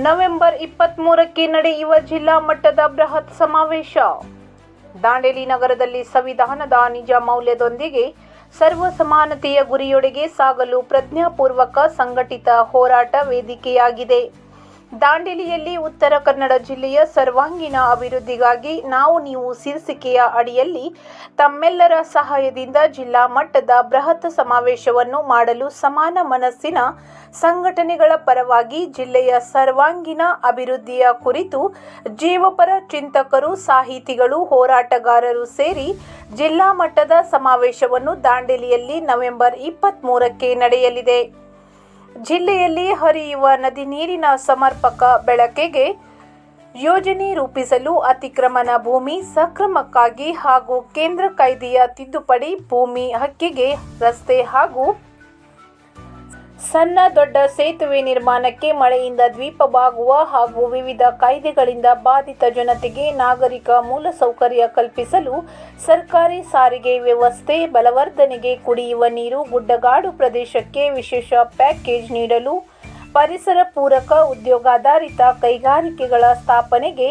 November ಇಪ್ಪತ್ತ್ಮೂರಕ್ಕೆ ನಡೆಯುವ ಜಿಲ್ಲಾ ಮಟ್ಟದ ಬೃಹತ್ ಸಮಾವೇಶ. ದಾಂಡೇಲಿ ನಗರದಲ್ಲಿ ಸಂವಿಧಾನದ ನಿಜ ಮೌಲ್ಯದೊಂದಿಗೆ ಸರ್ವ ಸಮಾನತೆಯ ಗುರಿಯೊಡೆಗೆ ಸಾಗಲು ಪ್ರಜ್ಞಾಪೂರ್ವಕ ಸಂಘಟಿತ ಹೋರಾಟ ವೇದಿಕೆಯಾಗಿದೆ. ದಾಂಡೇಲಿಯಲ್ಲಿ ಉತ್ತರ ಕನ್ನಡ ಜಿಲ್ಲೆಯ ಸರ್ವಾಂಗೀಣ ಅಭಿವೃದ್ಧಿಗಾಗಿ ನಾವು ನೀವು ಶೀರ್ಷಿಕೆಯ ಅಡಿಯಲ್ಲಿ ತಮ್ಮೆಲ್ಲರ ಸಹಾಯದಿಂದ ಜಿಲ್ಲಾ ಮಟ್ಟದ ಬೃಹತ್ ಸಮಾವೇಶವನ್ನು ಮಾಡಲು ಸಮಾನ ಮನಸ್ಸಿನ ಸಂಘಟನೆಗಳ ಪರವಾಗಿ ಜಿಲ್ಲೆಯ ಸರ್ವಾಂಗೀಣ ಅಭಿವೃದ್ಧಿಯ ಕುರಿತು ಜೀವಪರ ಚಿಂತಕರು, ಸಾಹಿತಿಗಳು, ಹೋರಾಟಗಾರರು ಸೇರಿ ಜಿಲ್ಲಾ ಮಟ್ಟದ ಸಮಾವೇಶವನ್ನು ದಾಂಡೇಲಿಯಲ್ಲಿ ನವೆಂಬರ್ ಇಪ್ಪತ್ತ್ಮೂರಕ್ಕೆ ನಡೆಯಲಿದೆ. ಜಿಲ್ಲೆಯಲ್ಲಿ ಹರಿಯುವ ನದಿ ನೀರಿನ ಸಮರ್ಪಕ ಬಳಕೆಗೆ ಯೋಜನೆ ರೂಪಿಸಲು ಅತಿಕ್ರಮಣ ಭೂಮಿ ಸಕ್ರಮಕ್ಕಾಗಿ ಹಾಗೂ ಕೇಂದ್ರ ಕಾಯ್ದೆಯ ತಿದ್ದುಪಡಿ ಭೂಮಿ ಹಕ್ಕಿಗೆ ರಸ್ತೆ ಹಾಗೂ ಸಣ್ಣ ದೊಡ್ಡ ಸೇತುವೆ ನಿರ್ಮಾಣಕ್ಕೆ ಮಳೆಯಿಂದ ದ್ವೀಪವಾಗುವ ಹಾಗೂ ವಿವಿಧ ಕಾಯ್ದೆಗಳಿಂದ ಬಾಧಿತ ಜನತೆಗೆ ನಾಗರಿಕ ಮೂಲಸೌಕರ್ಯ ಕಲ್ಪಿಸಲು ಸರ್ಕಾರಿ ಸಾರಿಗೆ ವ್ಯವಸ್ಥೆ, ಬಲವರ್ಧನೆಗೆ ಕುಡಿಯುವ ನೀರು, ಗುಡ್ಡಗಾಡು ಪ್ರದೇಶಕ್ಕೆ ವಿಶೇಷ ಪ್ಯಾಕೇಜ್ ನೀಡಲು, ಪರಿಸರ ಪೂರಕ ಉದ್ಯೋಗಾಧಾರಿತ ಕೈಗಾರಿಕೆಗಳ ಸ್ಥಾಪನೆಗೆ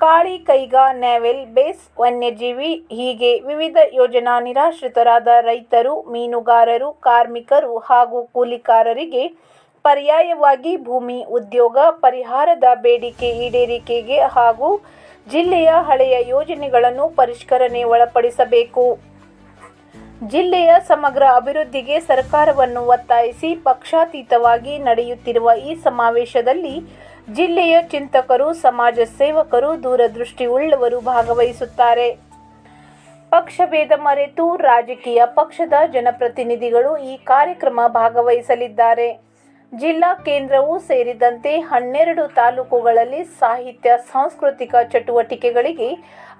ಕಾಳಿ ಕೈಗಾ ನ್ಯಾವೆಲ್ ಬೇಸ್ ವನ್ಯಜೀವಿ ಹೀಗೆ ವಿವಿಧ ಯೋಜನಾ ನಿರಾಶ್ರಿತರಾದ ರೈತರು, ಮೀನುಗಾರರು, ಕಾರ್ಮಿಕರು ಹಾಗೂ ಕೂಲಿಕಾರರಿಗೆ ಪರ್ಯಾಯವಾಗಿ ಭೂಮಿ ಉದ್ಯೋಗ, ಪರಿಹಾರದ ಬೇಡಿಕೆ ಈಡೇರಿಕೆಗೆ ಹಾಗೂ ಜಿಲ್ಲೆಯ ಹಳೆಯ ಯೋಜನೆಗಳನ್ನು ಪರಿಷ್ಕರಣೆ ಒಳಪಡಿಸಬೇಕು. ಜಿಲ್ಲೆಯ ಸಮಗ್ರ ಅಭಿವೃದ್ಧಿಗೆ ಸರ್ಕಾರವನ್ನು ಒತ್ತಾಯಿಸಿ ಪಕ್ಷಾತೀತವಾಗಿ ನಡೆಯುತ್ತಿರುವ ಈ ಸಮಾವೇಶದಲ್ಲಿ ಜಿಲ್ಲೆಯ ಚಿಂತಕರು, ಸಮಾಜ ಸೇವಕರು, ದೂರದೃಷ್ಟಿ ಉಳ್ಳವರು ಭಾಗವಹಿಸುತ್ತಾರೆ. ಪಕ್ಷಭೇದ ಮರೆತು ರಾಜಕೀಯ ಪಕ್ಷದ ಜನಪ್ರತಿನಿಧಿಗಳು ಈ ಕಾರ್ಯಕ್ರಮ ಭಾಗವಹಿಸಲಿದ್ದಾರೆ. ಜಿಲ್ಲಾ ಕೇಂದ್ರವೂ ಸೇರಿದಂತೆ ಹನ್ನೆರಡು ತಾಲೂಕುಗಳಲ್ಲಿ ಸಾಹಿತ್ಯ, ಸಾಂಸ್ಕೃತಿಕ ಚಟುವಟಿಕೆಗಳಿಗೆ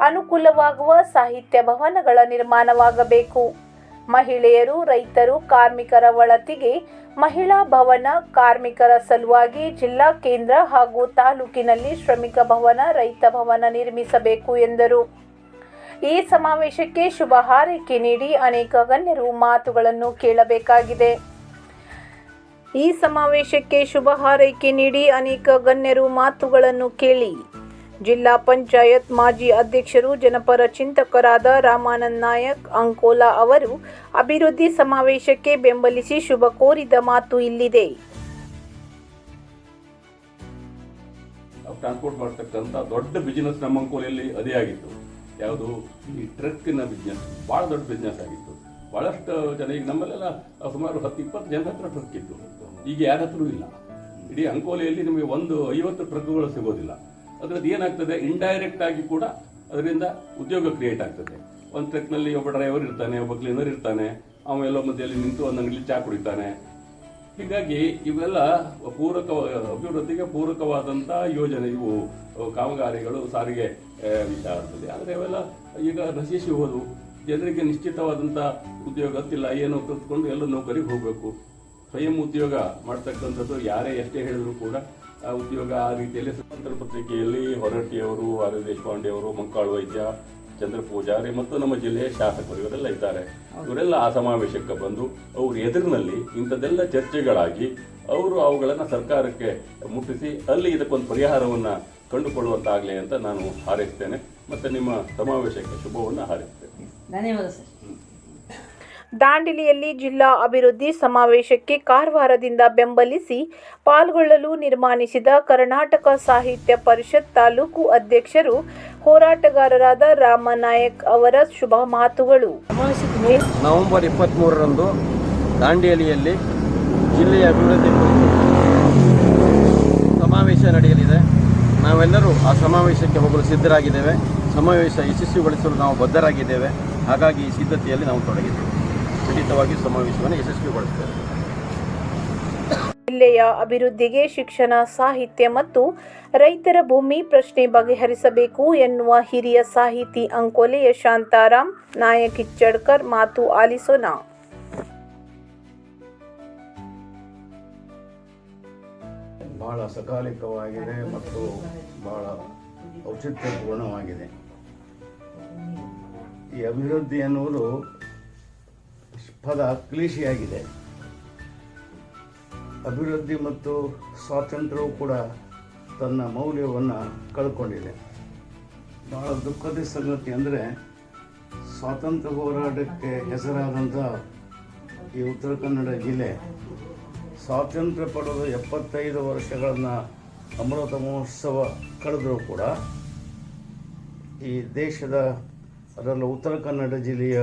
ಅನುಕೂಲವಾಗುವ ಸಾಹಿತ್ಯ ಭವನಗಳ ನಿರ್ಮಾಣವಾಗಬೇಕು. ಮಹಿಳೆಯರು, ರೈತರು, ಕಾರ್ಮಿಕರ ಒಳತಿಗೆ ಮಹಿಳಾ ಭವನ ಕಾರ್ಮಿಕರ ಸಲುವಾಗಿ ಜಿಲ್ಲಾ, ಕೇಂದ್ರ ಹಾಗೂ ತಾಲೂಕಿನಲ್ಲಿ ಶ್ರಮಿಕ ಭವನ, ರೈತ ಭವನ ನಿರ್ಮಿಸಬೇಕು ಎಂದರು. ಈ ಸಮಾವೇಶಕ್ಕೆ ಶುಭ ಹಾರೈಕೆ ನೀಡಿ ಅನೇಕ ಗಣ್ಯರು ಮಾತುಗಳನ್ನು ಕೇಳಬೇಕಾಗಿದೆ. ಈ ಸಮಾವೇಶಕ್ಕೆ ಶುಭ ಹಾರೈಕೆ ನೀಡಿ ಅನೇಕ ಗಣ್ಯರು ಮಾತುಗಳನ್ನು ಕೇಳಿ ಜಿಲ್ಲಾ ಪಂಚಾಯತ್ ಮಾಜಿ ಅಧ್ಯಕ್ಷರು ಜನಪರ ಚಿಂತಕರಾದ ರಾಮಾನಂದ್ ನಾಯಕ್, ಅಂಕೋಲಾ ಅವರು ಅಭಿವೃದ್ಧಿ ಸಮಾವೇಶಕ್ಕೆ ಬೆಂಬಲಿಸಿ ಶುಭ ಕೋರಿದ ಮಾತು ಇಲ್ಲಿದೆ. ಟ್ರಾನ್ಸ್ಪೋರ್ಟ್ ಮಾಡ್ತಕ್ಕಂಥ ದೊಡ್ಡ ಬಿಸ್ನೆಸ್ ನಮ್ಮ ಅಂಕೋಲೆಯಲ್ಲಿ ಅದೇ ಆಗಿತ್ತು. ಯಾವುದು? ಈ ಟ್ರಕ್ಕಿನ ಬಿಸ್ನೆಸ್ ಭಾಳ ದೊಡ್ಡ ಬಿಸ್ನೆಸ್ ಆಗಿತ್ತು. ಭಾಳಷ್ಟು ಜನ ಈಗ ನಮ್ಮಲ್ಲೆಲ್ಲ ಸುಮಾರು ಹತ್ತು, ಇಪ್ಪತ್ತು ಜನ ಹತ್ರ ಟ್ರಕ್ ಇತ್ತು. ಈಗ ಯಾರ ಹತ್ರ ಇಲ್ಲ. ಇಡೀ ಅಂಕೋಲೆಯಲ್ಲಿ ನಿಮಗೆ ಒಂದು ಐವತ್ತು ಟ್ರಕ್ಗಳು ಸಿಗೋದಿಲ್ಲ. ಅದ್ರದ್ದು ಏನಾಗ್ತದೆ ಇಂಡೈರೆಕ್ಟ್ ಆಗಿ ಕೂಡ ಅದರಿಂದ ಉದ್ಯೋಗ ಕ್ರಿಯೇಟ್ ಆಗ್ತದೆ. ಒಂದು ಟ್ರಕ್ನಲ್ಲಿ ಒಬ್ಬ ಡ್ರೈವರ್ ಇರ್ತಾನೆ, ಒಬ್ಬ ಕ್ಲೀನರ್ ಇರ್ತಾನೆ, ಅವ ಎಲ್ಲೋ ಮಧ್ಯದಲ್ಲಿ ನಿಂತು ಒಂದು ಅಂಗಡಿ ಚಾ ಕುಡಿತಾನೆ. ಹೀಗಾಗಿ ಇವೆಲ್ಲ ಪೂರಕ ಅಭಿವೃದ್ಧಿಗೆ ಪೂರಕವಾದಂಥ ಯೋಜನೆ ಇವು. ಕಾಮಗಾರಿಗಳು ಸಾರಿಗೆ ಆಗ್ತದೆ ಆದರೆ ಅವೆಲ್ಲ ಈಗ ನಶಿಸಿ ಹೋದವು ಜನರಿಗೆ ನಿಶ್ಚಿತವಾದಂಥ ಉದ್ಯೋಗ ಗೊತ್ತಿಲ್ಲ, ಏನೋ ಕಲ್ತ್ಕೊಂಡು ಎಲ್ಲ ನೌಕರಿಗೆ ಹೋಗಬೇಕು. ಸ್ವಯಂ ಉದ್ಯೋಗ ಮಾಡ್ತಕ್ಕಂಥದ್ದು ಯಾರೇ ಎಷ್ಟೇ ಹೇಳಿದ್ರು ಕೂಡ ಉದ್ಯೋಗ ಆ ರೀತಿಯಲ್ಲಿ ಸ್ವತಂತ್ರ ಪತ್ರಿಕೆಯಲ್ಲಿ ಹೊರಟ್ಟಿಯವರು ಆರ್ ಎಸ್ ದೇಶಪಾಂಡೆ ಅವರು ಮಂಕಾಳು ವೈದ್ಯ ಚಂದ್ರ ಪೂಜಾರಿ ಮತ್ತು ನಮ್ಮ ಜಿಲ್ಲೆಯ ಶಾಸಕರು ಇವರೆಲ್ಲ ಇದ್ದಾರೆ. ಇವರೆಲ್ಲ ಆ ಸಮಾವೇಶಕ್ಕೆ ಬಂದು ಅವ್ರ ಎದುರಿನಲ್ಲಿ ಇಂಥದ್ದೆಲ್ಲ ಚರ್ಚೆಗಳಾಗಿ ಅವರು ಅವುಗಳನ್ನು ಸರ್ಕಾರಕ್ಕೆ ಮುಟ್ಟಿಸಿ ಅಲ್ಲಿ ಇದಕ್ಕೊಂದು ಪರಿಹಾರವನ್ನು ಕಂಡುಕೊಳ್ಳುವಂತಾಗಲಿ ಅಂತ ನಾನು ಹಾರೈಸ್ತೇನೆ. ಮತ್ತು ನಿಮ್ಮ ಸಮಾವೇಶಕ್ಕೆ ಶುಭವನ್ನು ಹಾರೈಸ್ತೇನೆ. ಧನ್ಯವಾದ ಸರ್. ದಾಂಡೇಲಿಯಲ್ಲಿ ಜಿಲ್ಲಾ ಅಭಿವೃದ್ಧಿ ಸಮಾವೇಶಕ್ಕೆ ಕಾರವಾರದಿಂದ ಬೆಂಬಲಿಸಿ ಪಾಲ್ಗೊಳ್ಳಲು ನಿರ್ಮಾಣಿಸಿದ ಕರ್ನಾಟಕ ಸಾಹಿತ್ಯ ಪರಿಷತ್ ತಾಲೂಕು ಅಧ್ಯಕ್ಷರು ಹೋರಾಟಗಾರರಾದ ರಾಮನಾಯಕ್ ಅವರ ಶುಭ ಮಾತುಗಳು. ನವೆಂಬರ್ ಇಪ್ಪತ್ತ್ಮೂರರಂದು ದಾಂಡೇಲಿಯಲ್ಲಿ ಜಿಲ್ಲೆಯ ಅಭಿವೃದ್ಧಿ ಸಮಾವೇಶ ನಡೆಯಲಿದೆ. ನಾವೆಲ್ಲರೂ ಆ ಸಮಾವೇಶಕ್ಕೆ ಹೋಗಲು ಸಿದ್ಧರಾಗಿದ್ದೇವೆ. ಸಮಾವೇಶ ಯಶಸ್ವಿಗೊಳಿಸಲು ನಾವು ಬದ್ಧರಾಗಿದ್ದೇವೆ. ಹಾಗಾಗಿ ಈ ಸಿದ್ಧತೆಯಲ್ಲಿ ನಾವು ತೊಡಗಿದ್ದೇವೆ. ಖಂಡಿತವಾಗಿ ಸಮಾವೇಶವನ್ನು ಯಶಸ್ವಿಗೊಳಿಸ್ತೇವೆ ಜಿಲ್ಲೆಯ ಅಭಿವೃದ್ಧಿಗೆ ಶಿಕ್ಷಣ ಸಾಹಿತ್ಯ ಮತ್ತು ರೈತರ ಭೂಮಿ ಪ್ರಶ್ನೆ ಬಗೆಹರಿಸಬೇಕು ಎನ್ನುವ ಹಿರಿಯ ಸಾಹಿತಿ ಅಂಕೋಲೆಯ ಶಾಂತಾರಾಮ್ ನಾಯಕ್ ಇಚ್ಚಡ್ಕರ್ ಮಾತು ಆಲಿಸೋಣ. ಬಹಳ ಸಕಾಲಿಕವಾಗಿದೆ ಮತ್ತು ಬಹಳ ಔಚಿತ್ಯಪೂರ್ಣವಾಗಿದೆ. ಈ ಅಭಿವೃದ್ಧಿ ಎನ್ನುವುದು ಪದ ಕ್ಲೇಶಿಯಾಗಿದೆ. ಅಭಿವೃದ್ಧಿ ಮತ್ತು ಸ್ವಾತಂತ್ರ್ಯವೂ ಕೂಡ ತನ್ನ ಮೌಲ್ಯವನ್ನು ಕಳ್ಕೊಂಡಿದೆ. ಬಹಳ ದುಃಖದ ಸಂಗತಿ ಅಂದರೆ ಸ್ವಾತಂತ್ರ್ಯ ಹೋರಾಟಕ್ಕೆ ಹೆಸರಾದಂಥ ಈ ಉತ್ತರ ಕನ್ನಡ ಜಿಲ್ಲೆ ಸ್ವಾತಂತ್ರ್ಯ ಪಡೆದ ಎಪ್ಪತ್ತೈದು ವರ್ಷಗಳನ್ನು ಅಮೃತ ಮಹೋತ್ಸವ ಕಳೆದರೂ ಕೂಡ ಈ ದೇಶದ ಅದರಲ್ಲೂ ಉತ್ತರ ಕನ್ನಡ ಜಿಲ್ಲೆಯ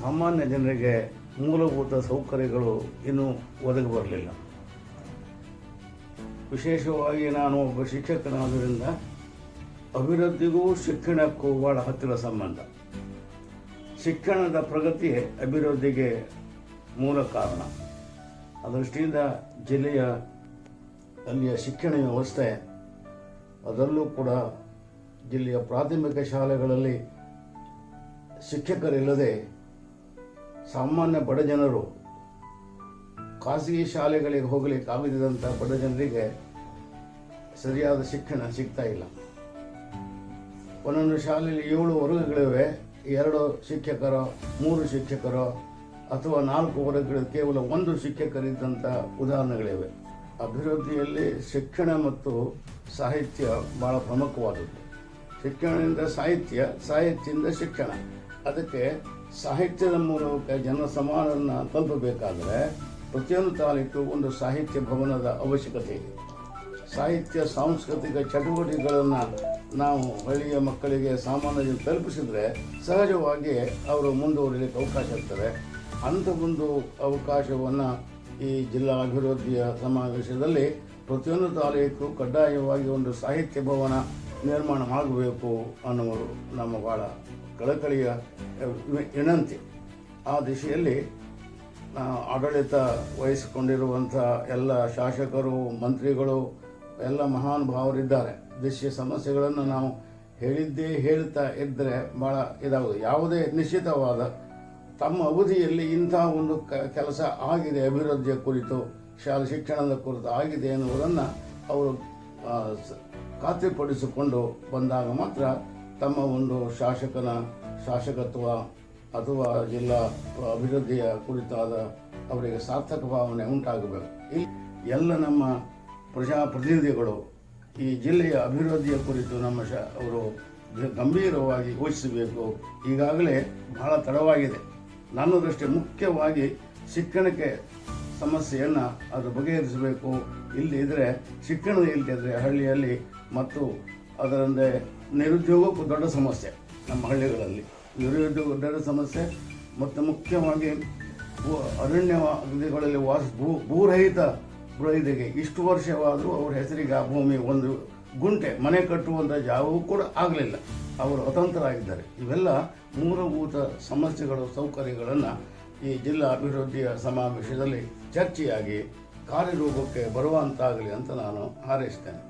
ಸಾಮಾನ್ಯ ಜನರಿಗೆ ಮೂಲಭೂತ ಸೌಕರ್ಯಗಳು ಇನ್ನೂ ಒದಗಿ ಬರಲಿಲ್ಲ. ವಿಶೇಷವಾಗಿ ನಾನು ಒಬ್ಬ ಶಿಕ್ಷಕನಾದ್ದರಿಂದ ಅಭಿವೃದ್ಧಿಗೂ ಶಿಕ್ಷಣಕ್ಕೂ ಬಹಳ ಹತ್ತಿರ ಸಂಬಂಧ. ಶಿಕ್ಷಣದ ಪ್ರಗತಿ ಅಭಿವೃದ್ಧಿಗೆ ಮೂಲ ಕಾರಣ. ಆ ದೃಷ್ಟಿಯಿಂದ ಜಿಲ್ಲೆಯ ಅಲ್ಲಿಯ ಶಿಕ್ಷಣ ವ್ಯವಸ್ಥೆ, ಅದರಲ್ಲೂ ಕೂಡ ಜಿಲ್ಲೆಯ ಪ್ರಾಥಮಿಕ ಶಾಲೆಗಳಲ್ಲಿ ಶಿಕ್ಷಕರಿಲ್ಲದೆ ಸಾಮಾನ್ಯ ಬಡ ಜನರು ಖಾಸಗಿ ಶಾಲೆಗಳಿಗೆ ಹೋಗಲಿಕ್ಕೆ ಆಗದಿದ್ದಂಥ ಬಡ ಜನರಿಗೆ ಸರಿಯಾದ ಶಿಕ್ಷಣ ಸಿಗ್ತಾ ಇಲ್ಲ. ಒಂದೊಂದು ಶಾಲೆಯಲ್ಲಿ ಏಳು ವರ್ಗಗಳಿವೆ. ಎರಡು ಶಿಕ್ಷಕರು, ಮೂರು ಶಿಕ್ಷಕರು ಅಥವಾ ನಾಲ್ಕು ವರ್ಗಗಳು ಕೇವಲ ಒಂದು ಶಿಕ್ಷಕರಿದ್ದಂಥ ಉದಾಹರಣೆಗಳಿವೆ. ಅಭಿವೃದ್ಧಿಯಲ್ಲಿ ಶಿಕ್ಷಣ ಮತ್ತು ಸಾಹಿತ್ಯ ಬಹಳ ಪ್ರಮುಖವಾದದ್ದು. ಶಿಕ್ಷಣದಿಂದ ಸಾಹಿತ್ಯ, ಸಾಹಿತ್ಯದಿಂದ ಶಿಕ್ಷಣ. ಅದಕ್ಕೆ ಸಾಹಿತ್ಯದ ಮೂಲಕ ಜನ ಸಮಾನವನ್ನು ತಲುಪಬೇಕಾದರೆ ಪ್ರತಿಯೊಂದು ತಾಲೂಕು ಒಂದು ಸಾಹಿತ್ಯ ಭವನದ ಅವಶ್ಯಕತೆ ಇದೆ. ಸಾಹಿತ್ಯ, ಸಾಂಸ್ಕೃತಿಕ ಚಟುವಟಿಕೆಗಳನ್ನು ನಾವು ಹಳ್ಳಿಯ ಮಕ್ಕಳಿಗೆ ಸಾಮಾನ್ಯ ತಲುಪಿಸಿದರೆ ಸಹಜವಾಗಿ ಅವರು ಮುಂದುವರಿಲಿಕ್ಕೆ ಅವಕಾಶ ಇರ್ತದೆ. ಅಂಥ ಒಂದು ಅವಕಾಶವನ್ನು ಈ ಜಿಲ್ಲಾ ಅಭಿವೃದ್ಧಿಯ ಸಮಾವೇಶದಲ್ಲಿ ಪ್ರತಿಯೊಂದು ತಾಲೂಕು ಕಡ್ಡಾಯವಾಗಿ ಒಂದು ಸಾಹಿತ್ಯ ಭವನ ನಿರ್ಮಾಣ ಆಗಬೇಕು ಅನ್ನುವರು ನಮ್ಮ ಭಾಳ ಕಳಕಳಿಯ ವಿನಂತಿ ಆ ದಿಶೆಯಲ್ಲಿ ಆಡಳಿತ ವಹಿಸಿಕೊಂಡಿರುವಂಥ ಎಲ್ಲ ಶಾಸಕರು, ಮಂತ್ರಿಗಳು, ಎಲ್ಲ ಮಹಾನ್ ಭಾವರಿದ್ದಾರೆ. ದೇಶೀಯ ಸಮಸ್ಯೆಗಳನ್ನು ನಾವು ಹೇಳಿದ್ದೇ ಹೇಳ್ತಾ ಇದ್ದರೆ ಭಾಳ ಇದಾಗೋದು ಯಾವುದೇ ನಿಶ್ಚಿತವಾದ ತಮ್ಮ ಅವಧಿಯಲ್ಲಿ ಇಂಥ ಒಂದು ಕೆಲಸ ಆಗಿದೆ, ಅಭಿವೃದ್ಧಿಯ ಕುರಿತು, ಶಾಲೆ ಶಿಕ್ಷಣದ ಕುರಿತು ಆಗಿದೆ ಎನ್ನುವುದನ್ನು ಅವರು ಖಾತ್ರಿಪಡಿಸಿಕೊಂಡು ಬಂದಾಗ ಮಾತ್ರ ತಮ್ಮ ಒಂದು ಶಾಸಕನ ಶಾಸಕತ್ವ ಅಥವಾ ಜಿಲ್ಲಾ ಅಭಿವೃದ್ಧಿಯ ಕುರಿತಾದ ಅವರಿಗೆ ಸಾರ್ಥಕ ಭಾವನೆ ಉಂಟಾಗಬೇಕು. ಈ ಎಲ್ಲ ನಮ್ಮ ಪ್ರಜಾಪ್ರತಿನಿಧಿಗಳು ಈ ಜಿಲ್ಲೆಯ ಅಭಿವೃದ್ಧಿಯ ಕುರಿತು ನಮ್ಮ ಶ ಅವರು ಗಂಭೀರವಾಗಿ ಯೋಚಿಸಬೇಕು. ಈಗಾಗಲೇ ಬಹಳ ತಡವಾಗಿದೆ. ನನ್ನ ದೃಷ್ಟಿ ಮುಖ್ಯವಾಗಿ ಶಿಕ್ಷಣಕ್ಕೆ ಸಮಸ್ಯೆಯನ್ನು ಅದು ಬಗೆಹರಿಸಬೇಕು. ಇಲ್ಲಿ ಇದ್ದರೆ ಶಿಕ್ಷಣ ಇಲ್ಲದಿದ್ದರೆ ಹಳ್ಳಿಯಲ್ಲಿ ಮತ್ತು ಅದರಂತೆ ನಿರುದ್ಯೋಗಕ್ಕೂ ದೊಡ್ಡ ಸಮಸ್ಯೆ ನಮ್ಮ ಹಳ್ಳಿಗಳಲ್ಲಿ. ನಿರುದ್ಯೋಗ ದೊಡ್ಡ ಸಮಸ್ಯೆ ಮತ್ತು ಮುಖ್ಯವಾಗಿ ಅರಣ್ಯ ಅರಣ್ಯಗಳಲ್ಲಿ ವಾಸ, ಭೂ, ಭೂರಹಿತ ಇಷ್ಟು ವರ್ಷವಾದರೂ ಅವ್ರ ಹೆಸರಿಗೆ ಆ ಭೂಮಿ ಒಂದು ಗುಂಟೆ, ಮನೆ ಕಟ್ಟುವಂಥ ಜಾಗವೂ ಕೂಡ ಆಗಲಿಲ್ಲ. ಅವರು ಅತಂತ್ರರಾಗಿದ್ದಾರೆ. ಇವೆಲ್ಲ ಮೂಲಭೂತ ಸಮಸ್ಯೆಗಳು, ಸೌಕರ್ಯಗಳನ್ನು ಈ ಜಿಲ್ಲಾ ಅಭಿವೃದ್ಧಿಯ ಸಮಾವೇಶದಲ್ಲಿ ಚರ್ಚೆಯಾಗಿ ಕಾರ್ಯರೂಪಕ್ಕೆ ಬರುವಂತಾಗಲಿ ಅಂತ ನಾನು ಹಾರೈಸ್ತೇನೆ.